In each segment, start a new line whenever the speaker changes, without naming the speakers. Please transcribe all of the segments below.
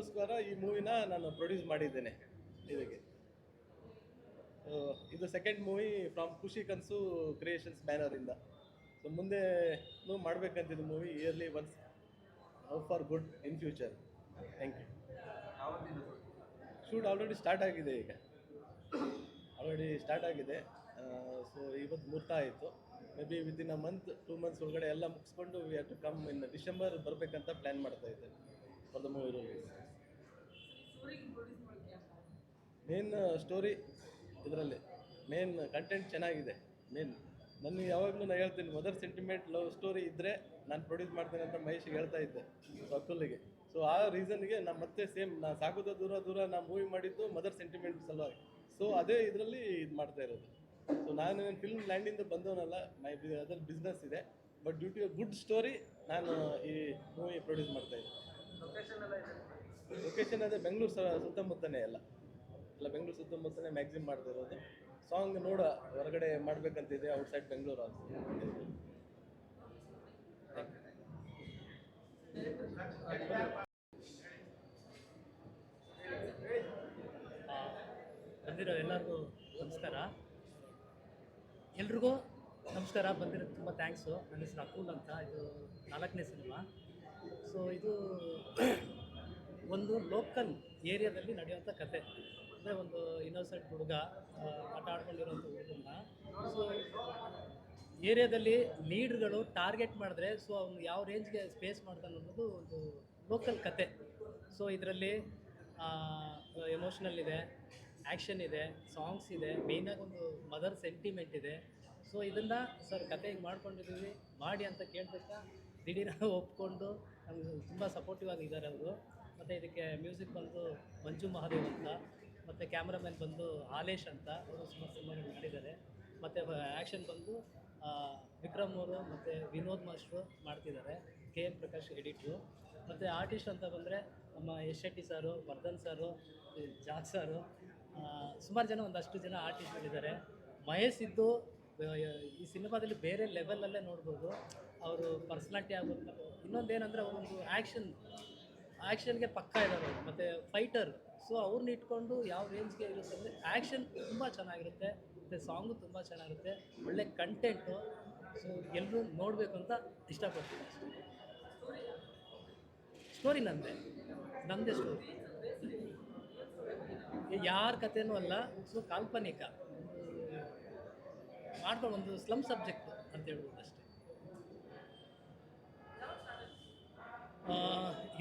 ಫ್ಯಾಮಿಲಿಗೋಸ್ಕರ ಈ ಮೂವಿನ ನಾನು ಪ್ರೊಡ್ಯೂಸ್ ಮಾಡಿದ್ದೇನೆ ಇದಕ್ಕೆ ಇದು ಸೆಕೆಂಡ್ ಮೂವಿ ಫ್ರಮ್ ಖುಷಿ ಕನ್ಸು ಕ್ರಿಯೇಷನ್ಸ್ ಬ್ಯಾನರಿಂದ ಸೊ ಮುಂದೆ ಮಾಡ್ಬೇಕಂತಿದ್ದು movie early once for good in future thank you shoot already start ಆಗಿದೆ ಈಗ. ಆಲ್ರೆಡಿ ಸ್ಟಾರ್ಟ್ ಆಗಿದೆ. ಸೊ ಇವತ್ತು ಮುಹೂರ್ತ ಆಯಿತು. Maybe within a month two months ಒಳಗಡೆ ಎಲ್ಲ ಮುಗಿಸ್ಕೊಂಡು we have to come in December ಬರಬೇಕಂತ ಪ್ಲ್ಯಾನ್ ಮಾಡ್ತಾ ಇದ್ದೆ for the movie release main story ಇದರಲ್ಲಿ. ಮೇನ್ ಕಂಟೆಂಟ್ ಚೆನ್ನಾಗಿದೆ. ಮೇನ್ ನನಗೆ ಯಾವಾಗಲೂ ನಾನು ಹೇಳ್ತೀನಿ ಮದರ್ ಸೆಂಟಿಮೆಂಟ್ ಲವ್ ಸ್ಟೋರಿ ಇದ್ದರೆ ನಾನು ಪ್ರೊಡ್ಯೂಸ್ ಮಾಡ್ತೇನೆ ಅಂತ ಮಹೇಶ್ಗೆ ಹೇಳ್ತಾ ಇದ್ದೆ ಅಕ್ಕುಲಿಗೆ ಸೊ ಆ ರೀಸನ್ಗೆ ನಾನು ಮತ್ತೆ ಸೇಮ್ ನಾನು ಸಾಕುತ್ತ ದೂರ ದೂರ ನಾನು ಮೂವಿ ಮಾಡಿದ್ದು ಮದರ್ ಸೆಂಟಿಮೆಂಟ್ ಸಲುವಾಗಿ. ಸೊ ಅದೇ ಇದರಲ್ಲಿ ಇದು ಮಾಡ್ತಾ ಇರೋದು. ಸೊ ನಾನು ಫಿಲ್ಮ್ ಲ್ಯಾಂಡಿಂದ ಬಂದವನಲ್ಲ, ಮೈ ಅದರಲ್ಲಿ ಬಿಸ್ನೆಸ್ ಇದೆ. But due to good story ನಾನು ಈ ಮೂವಿ ಪ್ರೊಡ್ಯೂಸ್ ಮಾಡ್ತಾ ಇದ್ದೆ. ಲೊಕೇಶನ್ ಅದೇ ಬೆಂಗಳೂರು ಸುತ್ತಮುತ್ತನೇ ಎಲ್ಲ. ಎಲ್ಲ ಬೆಂಗಳೂರು ಸುತ್ತಮುತ್ತನೇ ಮ್ಯಾಕ್ಸಿಮ್ ಮಾಡ್ತಾ ಇರೋದು ಸಾಂಗ್ ನೋಡ ಹೊರಗಡೆ ಮಾಡ್ಬೇಕಂತಿದೆ ಔಟ್ಸೈಡ್ ಬೆಂಗಳೂರು
ಬಂದಿರೋ ಎಲ್ಲರಿಗೂ ನಮಸ್ಕಾರ. ಎಲ್ರಿಗೂ ನಮಸ್ಕಾರ, ಬಂದಿರೋದು ತುಂಬ ಥ್ಯಾಂಕ್ಸು ನನ್ನ ಹೆಸರು ಅಕುಲ್ ಅಂತ. ಇದು ನಾಲ್ಕನೇ ಸಿನಿಮಾ. ಸೊ ಇದು ಒಂದು ಲೋಕಲ್ ಏರಿಯಾದಲ್ಲಿ ನಡೆಯುವಂಥ ಕತೆ. ಅಂದರೆ ಒಂದು ಇನ್ನೋಸೆಂಟ್ ಹುಡುಗ ಆಟ ಆಡ್ಕೊಂಡಿರೋಂಥ ಹುಡುಗನ ಸೊ ಏರಿಯಾದಲ್ಲಿ ಲೀಡ್ಗಳು ಟಾರ್ಗೆಟ್ ಮಾಡಿದ್ರೆ ಸೊ ಅವ್ನು ಯಾವ ರೇಂಜ್ಗೆ ಸ್ಪೇಸ್ ಮಾಡ್ತಾನೆ ಅನ್ನೋದು ಒಂದು ಲೋಕಲ್ ಕತೆ. ಸೊ ಇದರಲ್ಲಿ ಎಮೋಷ್ನಲ್ ಇದೆ ಆ್ಯಕ್ಷನ್ ಇದೆ ಸಾಂಗ್ಸ್ ಇದೆ ಮೇಯ್ನಾಗಿ ಒಂದು ಮದರ್ ಸೆಂಟಿಮೆಂಟ್ ಇದೆ. ಸೊ ಇದನ್ನು ಸರ್ ಕತೆ ಮಾಡ್ಕೊಂಡಿದ್ದೀವಿ, ಮಾಡಿ ಅಂತ ಕೇಳ್ಬೇಕಾ? ದಿಢೀರ ಒಪ್ಕೊಂಡು, ನಮಗೆ ತುಂಬ ಸಪೋರ್ಟಿವ್ ಆಗಿದ್ದಾರೆ ಅವರು. ಮತ್ತು ಇದಕ್ಕೆ ಮ್ಯೂಸಿಕ್ ಬಂದು ಮಂಜು ಮಹಾದೇವ್ ಅಂತ, ಮತ್ತು ಕ್ಯಾಮ್ರಾಮನ್ ಬಂದು ಆಲೇಶ್ ಅಂತ, ಅವರು ಸುಮಾರು ಸಿನಿಮಾಗಳು ಮಾಡಿದ್ದಾರೆ. ಮತ್ತು ಆ್ಯಕ್ಷನ್ ಬಂದು ವಿಕ್ರಮ್ ಅವರು ಮತ್ತು ವಿನೋದ್ ಮಾಸ್ಟ್ರು ಮಾಡ್ತಿದ್ದಾರೆ, ಕೆ ಎಂ ಪ್ರಕಾಶ್ ಎಡಿಟ್ರು. ಮತ್ತು ಆರ್ಟಿಸ್ಟ್ ಅಂತ ಬಂದರೆ ನಮ್ಮ ಯಶ್ ಶೆಟ್ಟಿ ಸಾರು, ವರ್ಧನ್ ಸಾರು ಜಾಕ್ ಸಾರು ಸುಮಾರು ಜನ, ಒಂದಷ್ಟು ಜನ ಆರ್ಟಿಸ್ಟ್ಗಳಿದ್ದಾರೆ ಮಹೇಶ್ ಇದ್ದು ಈ ಸಿನಿಮಾದಲ್ಲಿ ಬೇರೆ ಲೆವೆಲಲ್ಲೇ ನೋಡ್ಬೋದು. ಅವರು ಪರ್ಸ್ನಾಲಿಟಿ ಆಗ್ಬೋದು. ಇನ್ನೊಂದೇನೆಂದರೆ, ಅವರೊಂದು ಆ್ಯಕ್ಷನ್ ಆ್ಯಕ್ಷನ್ಗೆ ಪಕ್ಕ ಇದ್ದಾರೆ ಮತ್ತು ಫೈಟರ್ ಸೊ ಅವ್ರನ್ನ ಇಟ್ಕೊಂಡು ಯಾವ ರೇಂಜ್ಗೆ ಇರುತ್ತೆ ಅಂದರೆ ಆ್ಯಕ್ಷನ್ ತುಂಬ ಚೆನ್ನಾಗಿರುತ್ತೆ, ಮತ್ತು ಸಾಂಗು ತುಂಬ ಚೆನ್ನಾಗಿರುತ್ತೆ, ಒಳ್ಳೆ ಕಂಟೆಂಟು ಸೊ ಎಲ್ಲರೂ ನೋಡಬೇಕು ಅಂತ ಇಷ್ಟಪಡ್ತೀನಿ ಸ್ಟೋರಿ ನಂದೇ ನಂದೇ ಸ್ಟೋರಿ ಯಾರ ಕಥೆನೂ ಅಲ್ಲ ಸೊ ಕಾಲ್ಪನಿಕ. ಮಾಡ್ಕೊಂಡು ಒಂದು ಸ್ಲಮ್ ಸಬ್ಜೆಕ್ಟ್ ಅಂತ ಹೇಳ್ಬೋದು ಅಷ್ಟೇ.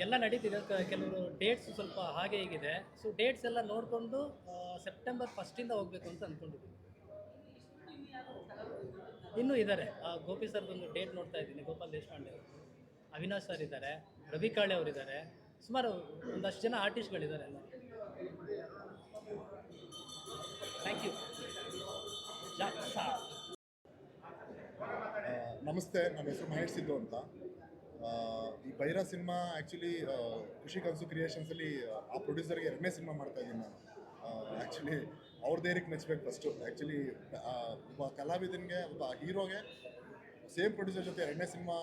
ಎಲ್ಲ ನಡೀತಿದೆ. ಕೆಲವರು ಡೇಟ್ಸ್ ಸ್ವಲ್ಪ ಹಾಗೆ ಹೀಗಿದೆ. ಸೊ ಡೇಟ್ಸ್ ಎಲ್ಲ ನೋಡಿಕೊಂಡು ಸೆಪ್ಟೆಂಬರ್ ಫಸ್ಟಿಂದ ಹೋಗಬೇಕು ಅಂತ ಅಂದ್ಕೊಂಡಿದ್ದೀವಿ ಇನ್ನೂ ಇದ್ದಾರೆ ಗೋಪಿ ಸರ್ದೊಂದು ಡೇಟ್ ನೋಡ್ತಾ ಇದ್ದೀನಿ. ಗೋಪಾಲ್ ದೇಶಪಾಂಡೆ ಅವರು. ಅವಿನಾಶ್ ಸರ್ ಇದ್ದಾರೆ. ರವಿ ಕಾಳೆ ಅವರಿದ್ದಾರೆ ಸುಮಾರು ಒಂದಷ್ಟು ಜನ ಆರ್ಟಿಸ್ಟ್ಗಳಿದ್ದಾರೆ ಎಲ್ಲ ಥ್ಯಾಂಕ್ ಯು
ನಮಸ್ತೆ. ನನ್ನ ಹೆಸರು ಮಹೇಶ್ ಸಿದ್ದು ಅಂತ. ಈ ಭೈರ ಸಿನಿಮಾ ಆ್ಯಕ್ಚುಲಿ ಖುಷಿ ಕನಸು ಕ್ರಿಯೇಷನ್ಸಲ್ಲಿ ಆ ಪ್ರೊಡ್ಯೂಸರ್ಗೆ ಎರಡನೇ ಸಿನಿಮಾ ಮಾಡ್ತಾ ಇದ್ದೀನಿ ನಾನು. ಆ್ಯಕ್ಚುಲಿ ಅವ್ರ ಧೈರ್ಯಕ್ಕೆ ಮೆಚ್ಚಬೇಕು ಫಸ್ಟು ಆ್ಯಕ್ಚುಲಿ ಒಬ್ಬ ಕಲಾವಿದನಿಗೆ, ಒಬ್ಬ ಹೀರೋಗೆ ಸೇಮ್ ಪ್ರೊಡ್ಯೂಸರ್ ಜೊತೆ ಎರಡನೇ ಸಿನಿಮಾ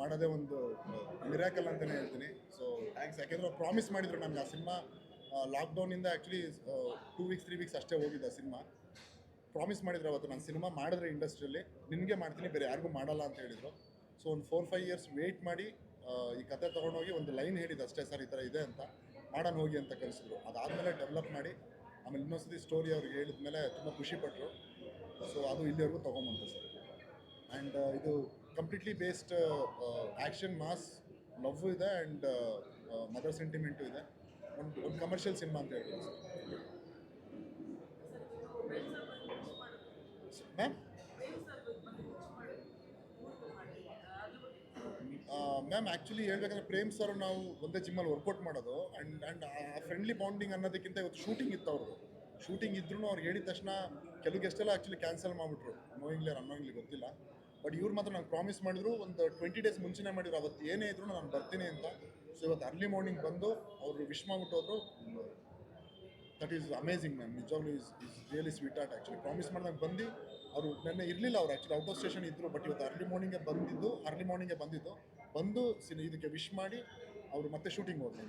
ಮಾಡೋದೇ ಒಂದು ಮಿರಾಕಲ್ ಅಂತಲೇ ಹೇಳ್ತೀನಿ. ಸೊ ಥ್ಯಾಂಕ್ಸ್ ಯಾಕೆಂದ್ರೆ ಅವ್ರು ಪ್ರಾಮಿಸ್ ಮಾಡಿದರು ನನಗೆ ಆ cinema ಲಾಕ್ಡೌನಿಂದ actually two weeks three weeks ಅಷ್ಟೇ ಹೋಗಿದ್ದೆ ಆ ಸಿನಿಮಾ. ಪ್ರಾಮಿಸ್ ಮಾಡಿದ್ರು ಅವತ್ತು ನಾನು ಸಿನಿಮಾ ಮಾಡಿದ್ರೆ ಇಂಡಸ್ಟ್ರಿಯಲ್ಲಿ ನಿನಗೆ ಮಾಡ್ತೀನಿ, ಬೇರೆ ಯಾರಿಗೂ ಮಾಡಲ್ಲ ಅಂತ ಹೇಳಿದರು. ಸೊ ಒಂದು ಫೋರ್ ಫೈವ್ ಇಯರ್ಸ್ ವೆಯ್ಟ್ ಮಾಡಿ ಈ ಕತೆ ತೊಗೊಂಡೋಗಿ ಒಂದು ಲೈನ್ ಹೇಳಿದ್ದು ಅಷ್ಟೇ ಸರ್ ಈ ಥರ ಇದೆ ಅಂತ. ಮಾಡೋಣ ಹೋಗಿ ಅಂತ ಕಳಿಸಿದ್ರು ಅದಾದಮೇಲೆ ಡೆವಲಪ್ ಮಾಡಿ, ಆಮೇಲೆ ಇನ್ನೊಂದ್ಸತಿ ಸ್ಟೋರಿ ಅವ್ರಿಗೆ ಹೇಳಿದ ಮೇಲೆ ತುಂಬ ಖುಷಿಪಟ್ಟರು ಸೊ ಅದು ಇಲ್ಲಿವರೆಗೂ ತೊಗೊಂಬಂತು ಸರ್ ಆ್ಯಂಡ್ ಇದು completely based action mass love ಇದೆ ಆ್ಯಂಡ್ ಮದರ್ ಸೆಂಟಿಮೆಂಟು ಇದೆ. ಒಂದು ಒಂದು ಕಮರ್ಷಿಯಲ್ ಸಿನಿಮಾ ಅಂತ ಹೇಳ್ಬೋದು ಸರ್ ಮ್ಯಾಮ್ ಮ್ಯಾಮ್ ಆ್ಯಕ್ಚುಲಿ ಹೇಳ್ಬೇಕಂದ್ರೆ ಪ್ರೇಮ್ ಸರ್ ನಾವು ಒಂದೇ ಜಿಮ್ಮಲ್ಲಿ ವರ್ಕೌಟ್ ಮಾಡೋದು ಆ್ಯಂಡ್ ಆ್ಯಂಡ್ ಆ ಫ್ರೆಂಡ್ಲಿ ಬಾಂಡಿಂಗ್ ಅನ್ನೋದಕ್ಕಿಂತ ಇವತ್ತು ಶೂಟಿಂಗ್ ಇತ್ತು ಅವ್ರದ್ದು. ಶೂಟಿಂಗ್ ಇದ್ರೂ ಅವ್ರು ಹೇಳಿದ ತಕ್ಷಣ ಕೆಲವು ಗೆಸ್ಟೆಲ್ಲ ಆ್ಯಕ್ಚುಲಿ ಕ್ಯಾನ್ಸಲ್ ಮಾಡಿಬಿಟ್ರು. ನೋಯಿಂಗ್ಲಿ ಅವ್ರು ಅನ್ನೋಂಗ್ಲಿ ಗೊತ್ತಿಲ್ಲ. ಬಟ್ ಇವ್ರು ಮಾತ್ರ ನಂಗೆ ಪ್ರಾಮಿಸ್ ಮಾಡಿದ್ರು, ಒಂದು ಟ್ವೆಂಟಿ ಡೇಸ್ ಮುಂಚೆನೇ ಮಾಡಿದ್ರು. ಅವತ್ತು ಏನೇ ಇದ್ರು ನಾನು ಬರ್ತೀನಿ ಅಂತ. ಸೊ ಇವತ್ತು ಅರ್ಲಿ ಮಾರ್ನಿಂಗ್ ಬಂದು ಅವರು ವಿಶ್ ಮಾಡಿಬಿಟ್ಟು ಹೋದ್ರು. ದಟ್ ಈಸ್ ಅಮೇಝಿಂಗ್ ಮ್ಯಾಮ್ ನಿಜವಾಗ್ಲೂ is is really sweetheart actually promise ಮಾಡಿದಾಗ ಬಂದು ಅವರು ನೆನ್ನೆ ಇರಲಿಲ್ಲ ಅವ್ರು ಆ್ಯಕ್ಚುಲಿ ಔಟ್ ಆಫ್ ಸ್ಟೇಷನ್ ಇದ್ದರು ಬಟ್ ಇವತ್ತು ಅರ್ಲಿ ಮಾರ್ನಿಂಗೇ ಬಂದಿದ್ದು ಅರ್ಲಿ ಮಾರ್ನಿಂಗೇ ಬಂದಿದ್ದು. ಬಂದು ಸಿನಿ ಇದಕ್ಕೆ ವಿಶ್ ಮಾಡಿ ಅವರು ಮತ್ತೆ ಶೂಟಿಂಗ್ ಹೋದ್ರು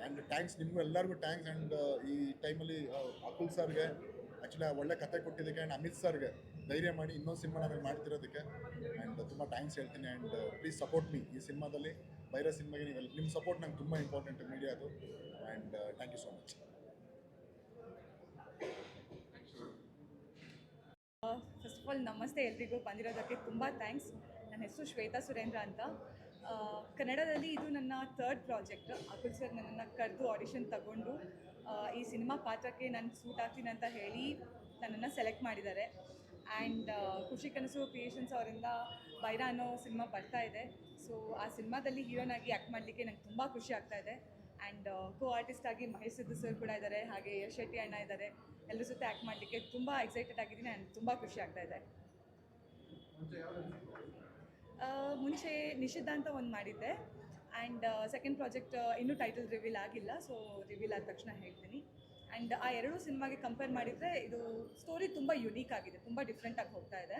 ಆ್ಯಂಡ್ ಥ್ಯಾಂಕ್ಸ್ ನಿಮಗೂ ಎಲ್ಲರಿಗೂ ಥ್ಯಾಂಕ್ಸ್ ಆ್ಯಂಡ್ ಈ ಟೈಮಲ್ಲಿ ಅಕುಲ್ ಸರ್ಗೆ ಆ್ಯಕ್ಚುಲಿ ಒಳ್ಳೆ ಕತೆ ಕೊಟ್ಟಿದ್ದಕ್ಕೆ ಆ್ಯಂಡ್ ಅಮಿತ್ ಸರ್ಗೆ ಧೈರ್ಯ ಮಾಡಿ ಇನ್ನೊಂದು ಸಿನಿಮಾ ನಮಗೆ ಮಾಡ್ತಿರೋದಕ್ಕೆ. ಆ್ಯಂಡ್ ತುಂಬ ಥ್ಯಾಂಕ್ಸ್ ಹೇಳ್ತೀನಿ ಆ್ಯಂಡ್ ಪ್ಲೀಸ್ ಸಪೋರ್ಟ್ ಮೀ ಈ ಸಿನಿಮಾದಲ್ಲಿ. ಬೈರ ಸಿನಿಮಾಗೆ ನೀವು ನಿಮ್ಮ ಸಪೋರ್ಟ್ ನಂಗೆ ತುಂಬ important ಮೀಡಿಯಾದು and thank you so much
first of all ನಮಸ್ತೆ ಎಲ್ರಿಗೂ. ಬಂದಿರೋದಕ್ಕೆ ತುಂಬ ಥ್ಯಾಂಕ್ಸ್ ನನ್ನ ಹೆಸರು ಶ್ವೇತಾ ಸುರೇಂದ್ರ ಅಂತ. ಕನ್ನಡದಲ್ಲಿ ಇದು ನನ್ನ ಥರ್ಡ್ ಪ್ರಾಜೆಕ್ಟ್ ಅಕುಲ್ ಸರ್ ನನ್ನನ್ನು ಕರೆದು ಆಡಿಷನ್ ತಗೊಂಡು ಈ ಸಿನಿಮಾ ಪಾತ್ರಕ್ಕೆ ನಾನು ಸೂಟ್ ಆಗ್ತೀನಿ ಅಂತ ಹೇಳಿ ನನ್ನನ್ನು ಸೆಲೆಕ್ಟ್ ಮಾಡಿದ್ದಾರೆ. ಆ್ಯಂಡ್ ಖುಷಿ ಕನಸು ಕ್ರಿಯೇಷನ್ಸ್ ಅವರಿಂದ ಬೈರ ಅನ್ನೋ ಸಿನಿಮಾ ಬರ್ತಾ ಇದೆ. ಸೊ ಆ ಸಿನಿಮಾದಲ್ಲಿ ಹೀರೋನಾಗಿ ಆ್ಯಕ್ಟ್ ಮಾಡಲಿಕ್ಕೆ ನಂಗೆ ತುಂಬ ಖುಷಿ ಆಗ್ತಾ ಇದೆ. ಆ್ಯಂಡ್ ಕೋ ಆರ್ಟಿಸ್ಟ್ ಆಗಿ ಮಹೇಶ್ ಸಿದ್ದು ಸರ್ ಕೂಡ ಇದ್ದಾರೆ ಹಾಗೆ ಯಶ್ ಶೆಟ್ಟಿ ಅಣ್ಣ ಇದ್ದಾರೆ ಎಲ್ಲರ ಜೊತೆ ಆ್ಯಕ್ಟ್ ಮಾಡಲಿಕ್ಕೆ ತುಂಬ ಎಕ್ಸೈಟೆಡ್ ಆಗಿದ್ದೀನಿ ಆ್ಯಂಡ್ ತುಂಬ ಖುಷಿ ಆಗ್ತಾ ಇದೆ. ಮುಂಚೆ ನಿಷಿದ್ಧ ಅಂತ ಒಂದು ಮಾಡಿದ್ದೆ. ಆ್ಯಂಡ್ ಸೆಕೆಂಡ್ ಪ್ರಾಜೆಕ್ಟ್ ಇನ್ನೂ ಟೈಟಲ್ ರಿವೀಲ್ ಆಗಿಲ್ಲ ಸೊ ರಿವೀಲ್ ಆದ ತಕ್ಷಣ ಹೇಳ್ತೀನಿ. ಆ್ಯಂಡ್ ಆ ಎರಡೂ ಸಿನಿಮಾಗೆ ಕಂಪೇರ್ ಮಾಡಿದರೆ ಇದು ಸ್ಟೋರಿ ತುಂಬ ಯುನೀಕ್ ಆಗಿದೆ, ತುಂಬ ಡಿಫ್ರೆಂಟಾಗಿ ಹೋಗ್ತಾ ಇದೆ.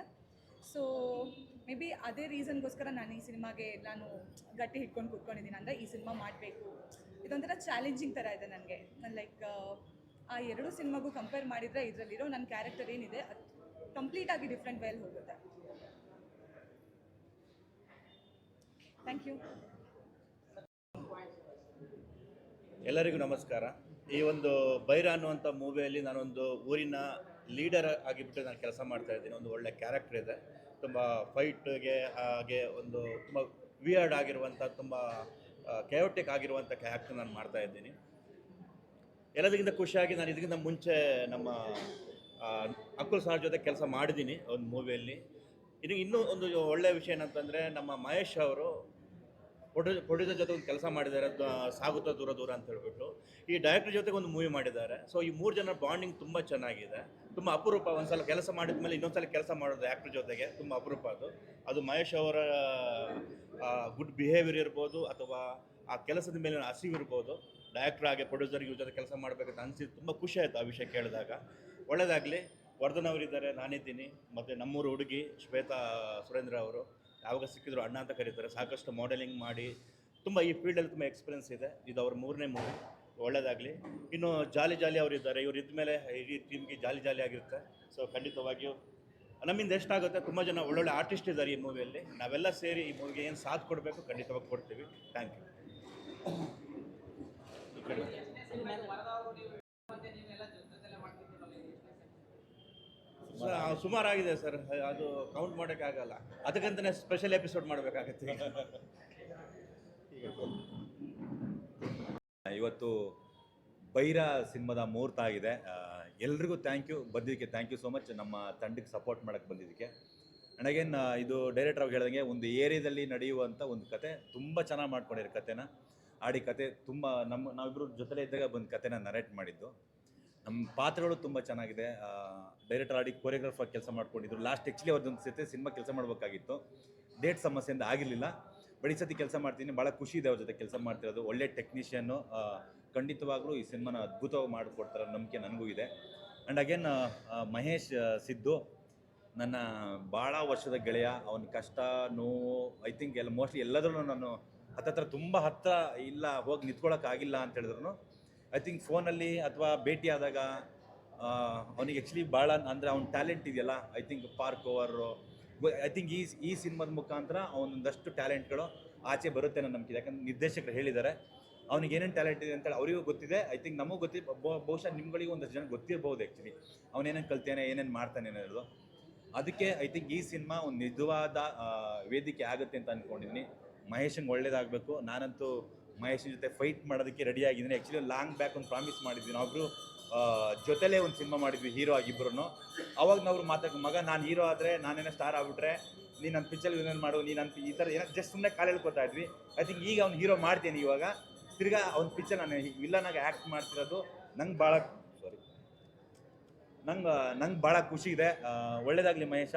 ಸೊ ಮೇ ಬಿ ಅದೇ ರೀಸನ್ಗೋಸ್ಕರ ನಾನು ಈ ಸಿನಿಮಾಗೆ ನಾನು ಗಟ್ಟಿ ಹಿಡ್ಕೊಂಡು ಕೂತ್ಕೊಂಡಿದ್ದೀನಿ. ಅಂದರೆ ಈ ಸಿನಿಮಾ ಮಾಡಬೇಕು. ಇದೊಂಥರ ಚಾಲೆಂಜಿಂಗ್ ಥರ ಇದೆ ನನಗೆ. ನಾನು ಲೈಕ್ ಆ ಎರಡು ಸಿನಿಮಾಗೂ ಕಂಪೇರ್ ಮಾಡಿದರೆ ಇದರಲ್ಲಿರೋ ನನ್ನ ಕ್ಯಾರೆಕ್ಟರ್ ಏನಿದೆ, ಅದು ಕಂಪ್ಲೀಟಾಗಿ ಡಿಫ್ರೆಂಟ್ ವೇಲ್ ಹೋಗುತ್ತೆ. ಥ್ಯಾಂಕ್ ಯು
ಎಲ್ಲರಿಗೂ ನಮಸ್ಕಾರ. ಈ ಒಂದು ಬೈರ ಅನ್ನುವಂಥ ಮೂವಿಯಲ್ಲಿ ನಾನೊಂದು ಊರಿನ ಲೀಡರ್ ಆಗಿಬಿಟ್ಟು ನಾನು ಕೆಲಸ ಮಾಡ್ತಾ ಇದ್ದೀನಿ. ಒಂದು ಒಳ್ಳೆ ಕ್ಯಾರೆಕ್ಟರ್ ಇದೆ. ತುಂಬ ಫೈಟ್ಗೆ ಹಾಗೆ ಒಂದು ತುಂಬ ವಿಯರ್ಡ್ ಆಗಿರುವಂಥ, ತುಂಬ ಕೆಯೋಟಿಕ್ ಆಗಿರುವಂಥ ಕ್ಯಾರೆಕ್ಟರ್ ನಾನು ಮಾಡ್ತಾ ಇದ್ದೀನಿ. ಎಲ್ಲದಕ್ಕಿಂತ ಖುಷಿಯಾಗಿ ನಾನು ಇದಕ್ಕಿಂತ ಮುಂಚೆ ನಮ್ಮ ಅಕುಲ್ ಸರ್ ಜೊತೆ ಕೆಲಸ ಮಾಡಿದ್ದೀನಿ ಒಂದು ಮೂವಿಯಲ್ಲಿ. ಇದು ಇನ್ನೂ ಒಂದು ಒಳ್ಳೆಯ ವಿಷಯ ಏನಂತಂದರೆ ನಮ್ಮ ಮಹೇಶ್ ಅವರು ಪ್ರೊಡ್ಯೂ ಪ್ರೊಡ್ಯೂಸರ್ ಜೊತೆ ಒಂದು ಕೆಲಸ ಮಾಡಿದ್ದಾರೆ ಸಾಗುತ್ತಾ ದೂರ ದೂರ ಅಂತ ಹೇಳ್ಬಿಟ್ಟು ಈ ಡೈರೆಕ್ಟರ್ ಜೊತೆಗೆ ಒಂದು ಮೂವಿ ಮಾಡಿದ್ದಾರೆ. ಸೊ ಈ ಮೂರು ಜನ ಬಾಂಡಿಂಗ್ ತುಂಬ ಚೆನ್ನಾಗಿದೆ. ತುಂಬ ಅಪರೂಪ, ಒಂದ್ಸಲ ಕೆಲಸ ಮಾಡಿದ ಮೇಲೆ ಇನ್ನೊಂದ್ಸಲ ಕೆಲಸ ಮಾಡೋದು ಆ್ಯಕ್ಟ್ರ್ ಜೊತೆಗೆ ತುಂಬ ಅಪರೂಪ ಅದು. ಅದು ಮಹೇಶ್ ಅವರ ಗುಡ್ ಬಿಹೇವಿಯರ್ ಇರ್ಬೋದು ಅಥವಾ ಆ ಕೆಲಸದ ಮೇಲಿನ ಹಸಿವಿರ್ಬೋದು ಡೈರೆಕ್ಟರ್ ಆಗಿ ಪ್ರೊಡ್ಯೂಸರ್ ಇವ್ರ ಜೊತೆ ಕೆಲಸ ಮಾಡಬೇಕಂತ ಅನಿಸಿದ್ದು ತುಂಬ ಖುಷಿ ಆಯಿತು ಆ ವಿಷಯ ಕೇಳಿದಾಗ. ಒಳ್ಳೆಯದಾಗಲಿ ವರ್ಧನ್ ಅವರಿದ್ದಾರೆ, ನಾನಿದ್ದೀನಿ. ಮತ್ತು ನಮ್ಮೂರು ಹುಡುಗಿ ಶ್ವೇತಾ ಸುರೇಂದ್ರ ಅವರು. ಯಾವಾಗ ಸಿಕ್ಕಿದ್ರು ಅಣ್ಣ ಅಂತ ಕರೀತಾರೆ. ಸಾಕಷ್ಟು ಮಾಡೆಲಿಂಗ್ ಮಾಡಿ ತುಂಬ ಈ ಫೀಲ್ಡಲ್ಲಿ ತುಂಬ ಎಕ್ಸ್ಪೀರಿಯನ್ಸ್ ಇದೆ. ಇದು ಅವ್ರ ಮೂರನೇ ಮೂವಿ ಒಳ್ಳೆಯದಾಗಲಿ ಇನ್ನು ಜಾಲಿ ಜಾಲಿ ಅವರು ಇದ್ದಾರೆ. ಇವ್ರು ಇದ್ಮೇಲೆ ಇಡೀ ಟೀಮ್ಗೆ ಜಾಲಿ ಜಾಲಿ ಆಗಿರುತ್ತೆ. ಸೊ ಖಂಡಿತವಾಗಿಯೂ ನಮ್ಮಿಂದ ಎಷ್ಟಾಗುತ್ತೆ ತುಂಬ ಜನ ಒಳ್ಳೊಳ್ಳೆ ಆರ್ಟಿಸ್ಟ್ ಇದ್ದಾರೆ ಈ ಮೂವಿಯಲ್ಲಿ ನಾವೆಲ್ಲ ಸೇರಿ ಈ ಮೂವಿಗೆ ಏನು ಸಾಥ್ ಕೊಡಬೇಕು ಖಂಡಿತವಾಗಿ ಕೊಡ್ತೀವಿ. ಥ್ಯಾಂಕ್ ಯು ಈ ಕಡೆ ಸರ್, ಸುಮಾರಾಗಿದೆ ಸರ್. ಅದು ಕೌಂಟ್ ಮಾಡೋಕ್ಕಾಗಲ್ಲ ಅದಕ್ಕಂತಲೇ ಸ್ಪೆಷಲ್ ಎಪಿಸೋಡ್ ಮಾಡಬೇಕಾಗತ್ತೆ
ಇವತ್ತು ಬೈರ ಸಿನಿಮಾದ ಮುಹೂರ್ತ ಆಗಿದೆ. ಎಲ್ರಿಗೂ ಥ್ಯಾಂಕ್ ಯು ಬಂದಿದ್ದಕ್ಕೆ ಥ್ಯಾಂಕ್ ಯು ಸೋ ಮಚ್ ನಮ್ಮ ತಂಡಕ್ಕೆ ಸಪೋರ್ಟ್ ಮಾಡೋಕ್ಕೆ ಬಂದಿದ್ದಕ್ಕೆ ಆ್ಯಂಡ್ ಅಗೇನ್ ಇದು ಡೈರೆಕ್ಟರ್ ಅವ್ರು ಹೇಳಿದಂಗೆ ಒಂದು ಏರಿಯಾದಲ್ಲಿ ನಡೆಯುವಂಥ ಒಂದು ಕತೆ ತುಂಬ ಚೆನ್ನಾಗಿ ಮಾಡ್ಕೊಂಡಿರೋ ಕತೆನ. ಆಡಿ ಕತೆ ತುಂಬ ನಮ್ಮ ನಾವಿಬ್ಬರು ಜೊತೆಲೇ ಇದ್ದಾಗ ಬಂದು ಕತೆನ ನರೇಟ್ ಮಾಡಿದ್ದು. ನಮ್ಮ ಪಾತ್ರಗಳು ತುಂಬ ಚೆನ್ನಾಗಿದೆ. ಡೈರೆಕ್ಟರ್ ಆಡಿ ಕೊರಿಯೋಗ್ರಾಫರ್ ಕೆಲಸ ಮಾಡ್ಕೊಂಡಿದ್ರು. ಲಾಸ್ಟ್ ಆ್ಯಕ್ಚುಲಿ ಅವ್ರದ್ದೊಂದು ಸತಿ ಸಿನಿಮಾ ಕೆಲಸ ಮಾಡಬೇಕಾಗಿತ್ತು. ಡೇಟ್ ಸಮಸ್ಯೆಯಿಂದ ಆಗಿರಲಿಲ್ಲ. ಬಟ್ ಈ ಸತಿ ಕೆಲಸ ಮಾಡ್ತೀನಿ. ಭಾಳ ಖುಷಿ ಇದೆ ಅವ್ರ ಜೊತೆ ಕೆಲಸ ಮಾಡ್ತಿರೋದು. ಒಳ್ಳೆ ಟೆಕ್ನಿಷಿಯನ್ನು ಖಂಡಿತವಾಗ್ಲೂ ಈ ಸಿನಿಮಾನ ಅದ್ಭುತವಾಗಿ ಮಾಡಿಕೊಡ್ತಾರೆ ನಂಬಿಕೆ ನನಗೂ ಇದೆ. ಆ್ಯಂಡ್ ಅಗೇನ್ ಮಹೇಶ್ ಸಿದ್ದು ನನ್ನ ಭಾಳ ವರ್ಷದ ಗೆಳೆಯ. ಅವನ ಕಷ್ಟ, ನೋವು ಐ ಥಿಂಕ್ ಎಲ್ಲ ಮೋಸ್ಟ್ಲಿ ಎಲ್ಲದರಲ್ಲೂ ನಾನು ಹತ್ತತ್ರ ತುಂಬ ಹತ್ತಿರ ಇಲ್ಲ, ಹೋಗಿ ನಿಂತ್ಕೊಳ್ಳೋಕ್ಕಾಗಿಲ್ಲ ಅಂತ ಹೇಳಿದ್ರು. ಐ ಥಿಂಕ್ ಫೋನಲ್ಲಿ ಅಥವಾ ಭೇಟಿ ಆದಾಗ ಅವನಿಗೆ ಆ್ಯಕ್ಚುಲಿ ಭಾಳ ಅಂದರೆ ಅವ್ನ ಟ್ಯಾಲೆಂಟ್ ಇದೆಯಲ್ಲ ಐ ಥಿಂಕ್ ಪಾರ್ಕ್ ಓವರು ಐ ಥಿಂಕ್ ಈ ಈ ಸಿನಿಮಾದ ಮುಖಾಂತರ ಅವನೊಂದಷ್ಟು ಟ್ಯಾಲೆಂಟ್ಗಳು ಆಚೆ ಬರುತ್ತೆ ಅನ್ನೋ ನಂಬಿಕೆ ಯಾಕಂದ್ರೆ ನಿರ್ದೇಶಕರು ಹೇಳಿದ್ದಾರೆ, ಅವ್ನಿಗೆ ಏನೇನು ಟ್ಯಾಲೆಂಟ್ ಇದೆ ಅಂತೇಳಿ ಅವರಿಗೂ ಗೊತ್ತಿದೆ. ಐ ಥಿಂಕ್ ನಮಗೂ ಗೊತ್ತಿ ಬಹು- ಬಹುಶಃ ನಿಮ್ಗಳಿಗೂ ಒಂದಷ್ಟು ಜನ ಗೊತ್ತಿರ್ಬೋದು ಆ್ಯಕ್ಚುಲಿ ಅವನೇನೇನು ಕಲ್ತಾನೆ, ಏನೇನು ಮಾಡ್ತಾನೆ ಅನ್ನೋದು. ಅದಕ್ಕೆ ಐ ಥಿಂಕ್ ಈ ಸಿನಿಮಾ ಒಂದು ನಿಜವಾದ ವೇದಿಕೆ ಆಗುತ್ತೆ ಅಂತ ಅಂದ್ಕೊಂಡಿದ್ದೀನಿ ಮಹೇಶಂಗೆ ಒಳ್ಳೇದಾಗಬೇಕು. ನಾನಂತೂ ಮಹೇಶನ್ ಜೊತೆ ಫೈಟ್ ಮಾಡೋದಕ್ಕೆ ರೆಡಿ ಆಗಿದ್ದೀನಿ. ಆ್ಯಕ್ಚುಲಿ ಲಾಂಗ್ ಬ್ಯಾಕ್ ಒಂದು ಪ್ರಾಮಿಸ್ ಮಾಡಿದ್ವಿ. ನಾವು ಆ, ಜೊತೆಲೇ ಒಂದು ಸಿನಿಮಾ ಮಾಡಿದ್ವಿ ಹೀರೋ ಆಗಿಬ್ಬರು ಅವಾಗ ನಾವು ಮಾತಾಡ ಮಗ ನಾನು ಹೀರೋ ಆದರೆ ನಾನೇನೋ ಸ್ಟಾರ್ ಆಗ್ಬಿಟ್ರೆ ನೀನು ನನ್ನ ಪಿಕ್ಚರ್ ವಿಲನ್ ಮಾಡು ನೀನು ಅಂತ ಈ ಥರ ಏನೋ ಜಸ್ಟ್ ಸುಮ್ಮನೆ ಕಾಲು ಹೇಳ್ಕೊತಾ ಇದ್ವಿ. ಐ ಥಿಂಕ್ ಈಗ ಅವ್ನು ಹೀರೋ ಮಾಡ್ತೀನಿ ಇವಾಗ. ತಿರ್ಗಾ ಅವ್ನ ಪಿಕ್ಚರ್ ನಾನು ವಿಲ್ಲನಾಗಿ ಆ್ಯಕ್ಟ್ ಮಾಡ್ತಿರೋದು ನಂಗೆ ಭಾಳ ಸಾರಿ ನಂಗೆ ನಂಗೆ ಭಾಳ ಖುಷಿ ಇದೆ. ಒಳ್ಳೇದಾಗಲಿ ಮಹೇಶ.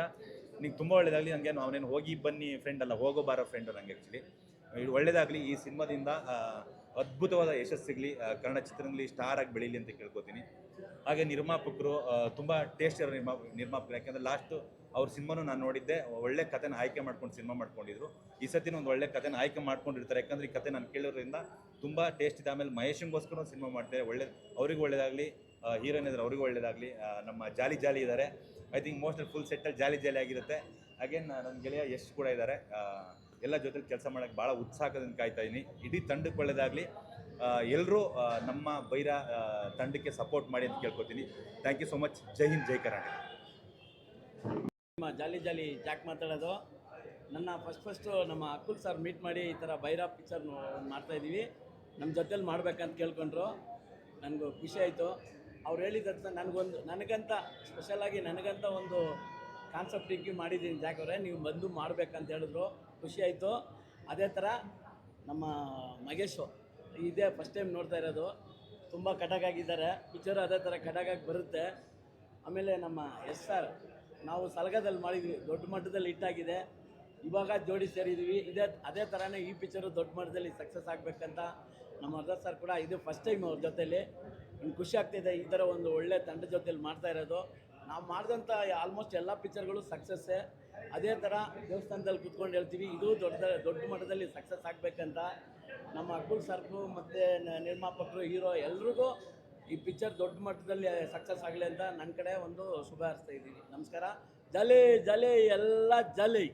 ನಿಂಗೆ ತುಂಬ ಒಳ್ಳೇದಾಗಲಿ. ನನಗೆ ಅವನೇನು ಹೋಗಿ ಬನ್ನಿ ಫ್ರೆಂಡ್ ಅಲ್ಲ ಹೋಗೋ ಬಾರೋ ಫ್ರೆಂಡು ನನಗೆ ಆ್ಯಕ್ಚುಲಿ ಇದು ಒಳ್ಳೆಯದಾಗಲಿ ಈ ಸಿನಿಮಾದಿಂದ ಅದ್ಭುತವಾದ ಯಶಸ್ಸು ಸಿಗಲಿ ಕನ್ನಡ ಚಿತ್ರದಲ್ಲಿ ಸ್ಟಾರ್ ಆಗಿ ಬೆಳೀಲಿ ಅಂತ ಕೇಳ್ಕೊತೀನಿ. ಹಾಗೆ ನಿರ್ಮಾಪಕರು ತುಂಬ ಟೇಸ್ಟ್ ಇರೋ ನಿರ್ಮಾ, ನಿರ್ಮಾಪಕರು. ಯಾಕೆಂದರೆ ಲಾಸ್ಟು ಅವ್ರ ಸಿನಿಮಾನು ನಾನು ನೋಡಿದ್ದೆ. ಒಳ್ಳೆ ಕಥೆನ ಆಯ್ಕೆ ಮಾಡ್ಕೊಂಡು ಸಿನಿಮಾ ಮಾಡ್ಕೊಂಡಿದ್ರು. ಈ ಸತಿನ ಒಂದು ಒಳ್ಳೆ ಕಥೆನ ಆಯ್ಕೆ ಮಾಡ್ಕೊಂಡಿರ್ತಾರೆ. ಯಾಕಂದರೆ ಈ ಕತೆ ನಾನು ಕೇಳೋದ್ರಿಂದ ತುಂಬ ಟೇಸ್ಟ್ ಇದೆ. ಆಮೇಲೆ ಮಹೇಶಂಗೋಸ್ಕರ ಸಿನಿಮಾ ಮಾಡ್ತಾರೆ ಒಳ್ಳೆ, ಅವ್ರಿಗೂ ಒಳ್ಳೇದಾಗಲಿ ಹೀರೋಯಿನ್ ಇದ್ದಾರೆ ಅವ್ರಿಗೂ ಒಳ್ಳೆಯದಾಗಲಿ ನಮ್ಮ ಜಾಲಿ ಜಾಲಿ ಇದ್ದಾರೆ ಐ ಥಿಂಕ್ ಮೋಸ್ಟ್ ಫುಲ್ ಸೆಟ್ಟಲ್ಲಿ ಜಾಲಿ ಜಾಲಿ ಆಗಿರುತ್ತೆ. ಅಗೇನ್ ನನ್ನ ಗೆಳೆಯ ಯಶ್ ಕೂಡ ಇದ್ದಾರೆ ಎಲ್ಲ ಜೊತೆಲಿ ಕೆಲಸ ಮಾಡೋಕ್ಕೆ ಭಾಳ ಉತ್ಸಾಹದಿಂದ ಕಾಯ್ತಾ ಇದ್ದೀನಿ ಇಡೀ ತಂಡಕ್ಕೆ ಒಳ್ಳೆಯದಾಗಲಿ ಎಲ್ಲರೂ ನಮ್ಮ ಬೈರ ತಂಡಕ್ಕೆ ಸಪೋರ್ಟ್ ಮಾಡಿ ಅಂತ ಕೇಳ್ಕೊತೀನಿ. ಥ್ಯಾಂಕ್ ಯು ಸೊ ಮಚ್ ಜೈ ಹಿಂದ್, ಜೈ ಕರ್ನಾಟಕ.
ನಿಮ್ಮ ಜಾಲಿ ಜಾಲಿ ಜಾಕ್ ಮಾತಾಡೋದು. ನನ್ನ ಫಸ್ಟ್ ಫಸ್ಟು ನಮ್ಮ ಅಕುಲ್ ಸರ್ ಮೀಟ್ ಮಾಡಿ ಈ ಥರ ಬೈರಾ ಪಿಕ್ಚರ್ ಮಾಡ್ತಾ ಇದ್ದೀವಿ ನಮ್ಮ ಜೊತೇಲಿ ಮಾಡ್ಬೇಕಂತ ಕೇಳ್ಕೊಂಡ್ರು. ನನಗೂ ಖುಷಿ ಆಯಿತು. ಅವ್ರು ಹೇಳಿದ ನನಗೊಂದು, ನನಗಂತ ಸ್ಪೆಷಲಾಗಿ ನನಗಂತ ಒಂದು ಕಾನ್ಸೆಪ್ಟ್ ಇಕ್ಕಿ ಮಾಡಿದ್ದೀನಿ ಜಾಕ್ ಅವರೇ. ನೀವು ಬಂದು ಮಾಡಬೇಕಂತ ಹೇಳಿದ್ರು. ಖುಷಿ ಆಯಿತು. ಅದೇ ಥರ ನಮ್ಮ ಮಗೇಶು ಇದೇ ಫಸ್ಟ್ ಟೈಮ್ ನೋಡ್ತಾ ಇರೋದು. ತುಂಬ ಕಟಕಾಗಿದ್ದಾರೆ ಪಿಕ್ಚರ್ ಅದೇ ಥರ ಕಟಕಾಗಿ ಬರುತ್ತೆ. ಆಮೇಲೆ ನಮ್ಮ ಎಸ್ ಸರ್ ನಾವು ಸಲಗದಲ್ಲಿ ಮಾಡಿದ್ವಿ. ದೊಡ್ಡ ಮಟ್ಟದಲ್ಲಿ ಹಿಟ್ಟಾಗಿದೆ ಇವಾಗ ಜೋಡಿ ಸೇರಿದ್ವಿ. ಇದೇ, ಅದೇ ಥರನೇ ಈ ಪಿಕ್ಚರು ದೊಡ್ಡ ಮಟ್ಟದಲ್ಲಿ ಸಕ್ಸಸ್ ಆಗಬೇಕಂತ ನಮ್ಮ ಅರ್ಧ ಸರ್ ಕೂಡ ಇದು ಫಸ್ಟ್ ಟೈಮ್ ಅವ್ರ ಜೊತೇಲಿ. ಖುಷಿ ಆಗ್ತಿದೆ ಈ ಥರ ಒಂದು ಒಳ್ಳೆ ತಂಡ ಜೊತೆಯಲ್ಲಿ ಮಾಡ್ತಾ ಇರೋದು. ನಾವು ಮಾಡಿದಂಥ ಆಲ್ಮೋಸ್ಟ್ ಎಲ್ಲ ಪಿಕ್ಚರ್ಗಳು ಸಕ್ಸಸ್ಸೇ ಅದೇ ಥರ ದೇವಸ್ಥಾನದಲ್ಲಿ ಕುತ್ಕೊಂಡು ಹೇಳ್ತೀವಿ, ಇದು ದೊಡ್ಡ ದೊಡ್ಡ ಮಟ್ಟದಲ್ಲಿ ಸಕ್ಸಸ್ ಆಗಬೇಕಂತ. ನಮ್ಮ ಅಕುಲ್ ಸರ್ಕು ಮತ್ತು ನಿರ್ಮಾಪಕರು, ಹೀರೋ ಎಲ್ರಿಗೂ ಈ ಪಿಕ್ಚರ್ ದೊಡ್ಡ ಮಟ್ಟದಲ್ಲಿ ಸಕ್ಸಸ್ ಆಗಲಿ ಅಂತ ನನ್ನ ಕಡೆ ಒಂದು ಶುಭ ಹಾರಿಸ್ತಾ ಇದ್ದೀವಿ ನಮಸ್ಕಾರ. ಜಲಿ ಜಲಿ, ಎಲ್ಲ ಜಲಿ.